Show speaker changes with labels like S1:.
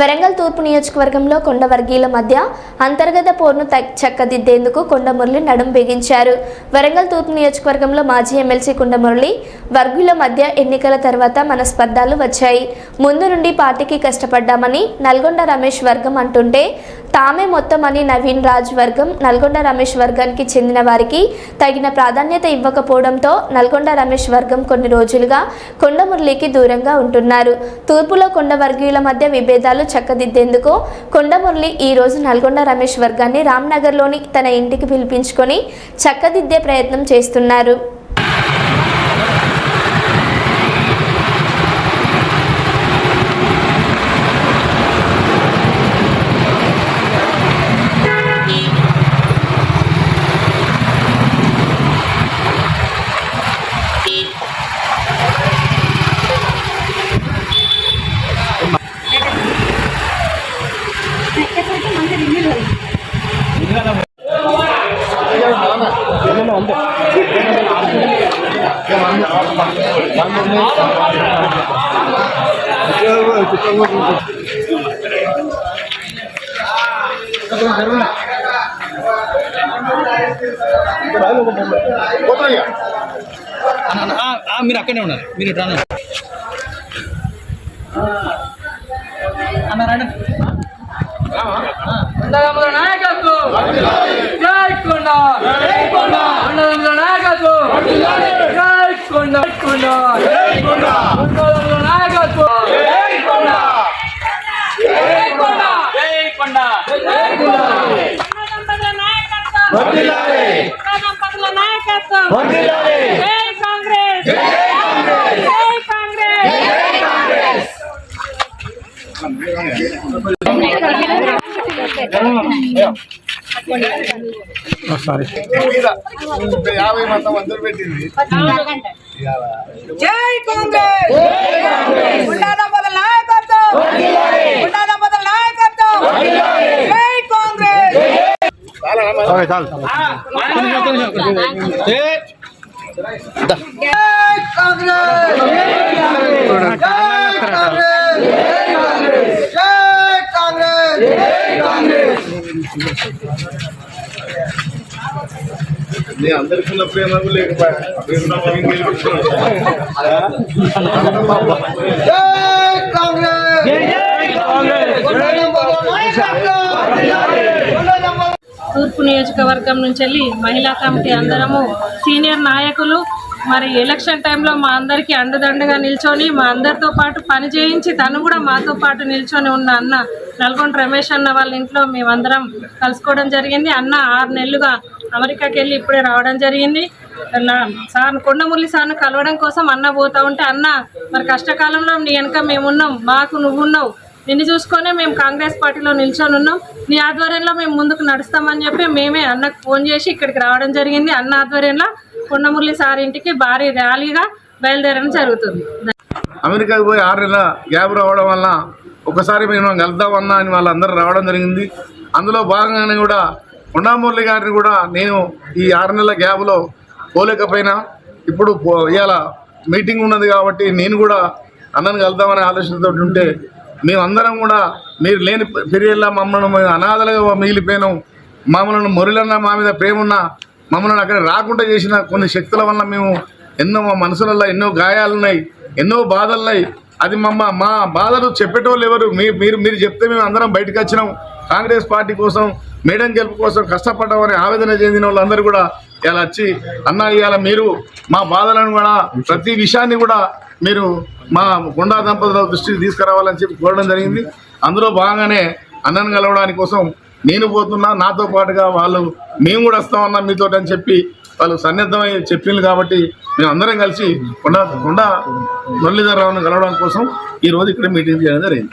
S1: వరంగల్ తూర్పు నియోజకవర్గంలో కొండ వర్గీయుల మధ్య అంతర్గత పోరును చక్కదిద్దేందుకు కొండ మురళి నడుం బిగించారు. వరంగల్ తూర్పు నియోజకవర్గంలో మాజీ ఎమ్మెల్సీ కొండ మురళి వర్గీయుల మధ్య ఎన్నికల తర్వాత మన స్పర్ధాలు వచ్చాయి. ముందు నుండి పార్టీకి కష్టపడ్డామని నల్గొండ రమేష్ వర్గం అంటుంటే తామే మొత్తం అని నవీన్ రాజ్ వర్గం నల్గొండ రమేష్ వర్గానికి చెందిన వారికి తగిన ప్రాధాన్యత ఇవ్వకపోవడంతో నల్గొండ రమేష్ వర్గం కొన్ని రోజులుగా కొండమురళికి దూరంగా ఉంటున్నారు. తూర్పులో కొండ వర్గీయుల మధ్య విభేదాలు చక్కదిద్దేందుకు కొండమురళి ఈ రోజు నల్గొండ రమేష్ వర్గాన్ని రామ్నగర్లోని తన ఇంటికి పిలిపించుకొని చక్కదిద్దే ప్రయత్నం చేస్తున్నారు.
S2: మీరు అక్కడే ఉన్నారు మీరు ఇటు
S3: అన్నారా నాయకత్వం జై కొండ జై కొండ కొండగముల నాయకత్వం జై కొండ కొండ జై కొండ కొండగముల నాయకత్వం జై కొండ జై కొండ జై కొండ జై కొండ
S4: దంపతుల నాయకత్వం దంపతుల నాయకత్వం జై కాంగ్రెస్. జై కాంగ్రెస్!
S5: యాభై మొత్తం అందరు పెట్టింది
S3: జై కాంగ్రెస్! కొండగముల నాయకత్వం కొండగముల నాయకత్వం జై కాంగ్రెస్
S2: ఏ,
S3: జై కాంగ్రెస్ జై కాంగ్రెస్ జై
S5: నీ అందరికి ఉన్న ప్రేమ లేకపోయా
S4: తూర్పు నియోజకవర్గం నుంచి వెళ్ళి మహిళా కమిటీ అందరము సీనియర్ నాయకులు మరి ఎలక్షన్ టైంలో మా అందరికీ అండదండగా నిల్చొని మా అందరితో పాటు పని చేయించి తను కూడా మాతో పాటు నిల్చొని ఉన్న అన్న నల్గొండ రమేష్ అన్న వాళ్ళ ఇంట్లో మేమందరం కలుసుకోవడం జరిగింది. అన్న ఆరు నెలలుగా అమెరికాకి వెళ్ళి ఇప్పుడే రావడం జరిగింది. సార్ కొండమురళి సార్ను కలవడం కోసం అన్న పోతా ఉంటే అన్న మరి కష్టకాలంలో నీ వెనక మేమున్నాం మాకు నువ్వున్నావు. నిన్ను చూసుకొనే మేము కాంగ్రెస్ పార్టీలో నిల్చొని ఉన్నాం. నీ ఆధ్వర్యంలో మేము ముందుకు నడుస్తామని చెప్పి మేమే అన్నకు ఫోన్ చేసి ఇక్కడికి రావడం జరిగింది. అన్న ఆధ్వర్యంలో కొండమురళి సార్ ఇంటికి భారీ ర్యాలీగా బయలుదేరడం జరుగుతుంది.
S5: అమెరికాకు పోయి ఆరు నెలల గ్యాప్ రావడం వల్ల ఒకసారి మేము కలుద్దామన్నా అని వాళ్ళందరూ రావడం జరిగింది. అందులో భాగంగానే కూడా కొండామురళి గారిని కూడా నేను ఈ ఆరు నెలల గ్యాప్లో పోలేకపోయినా. ఇప్పుడు పో- ఇవాళ మీటింగ్ ఉన్నది కాబట్టి నేను కూడా అన్నని కలుద్దామనే ఆలోచనతో ఉంటే మేమందరం కూడా మీరు లేని పెరిగేలా మమ్మల్ని అనాథలుగా మిగిలిపోయినాం. మమ్మల్ని మురళన్న మా మీద ప్రేమ ఉన్న మమ్మల్ని అక్కడ రాకుండా చేసిన కొన్ని శక్తుల వల్ల మేము ఎన్నో మా మనసులలో ఎన్నో గాయాలున్నాయి ఎన్నో బాధలున్నాయి. అది మమ్మ మా బాధలు చెప్పేటోళ్ళు ఎవరు? మీ మీరు మీరు చెప్తే మేము అందరం బయటకు వచ్చినాం. కాంగ్రెస్ పార్టీ కోసం మేడం గెలుపు కోసం కష్టపడ్డామని ఆవేదన చెందిన వాళ్ళందరూ కూడా ఇలా వచ్చి అన్న ఇవాళ మీరు మా బాధలను కూడా ప్రతి విషయాన్ని కూడా మీరు మా గుండా దంపతుల దృష్టికి తీసుకురావాలని చెప్పి కోరడం జరిగింది. అందులో భాగంగానే అన్నను కలవడానికి కోసం నేను పోతున్నా నాతో పాటుగా వాళ్ళు మేము కూడా వస్తామన్నా మీతో అని చెప్పి వాళ్ళు సన్నిద్ధమై చెప్పింది కాబట్టి మేము అందరం కలిసి కొండ కొండ మురళీధరరావును కలవడం కోసం ఈ రోజు ఇక్కడ మీటింగ్ చేయడం జరిగింది.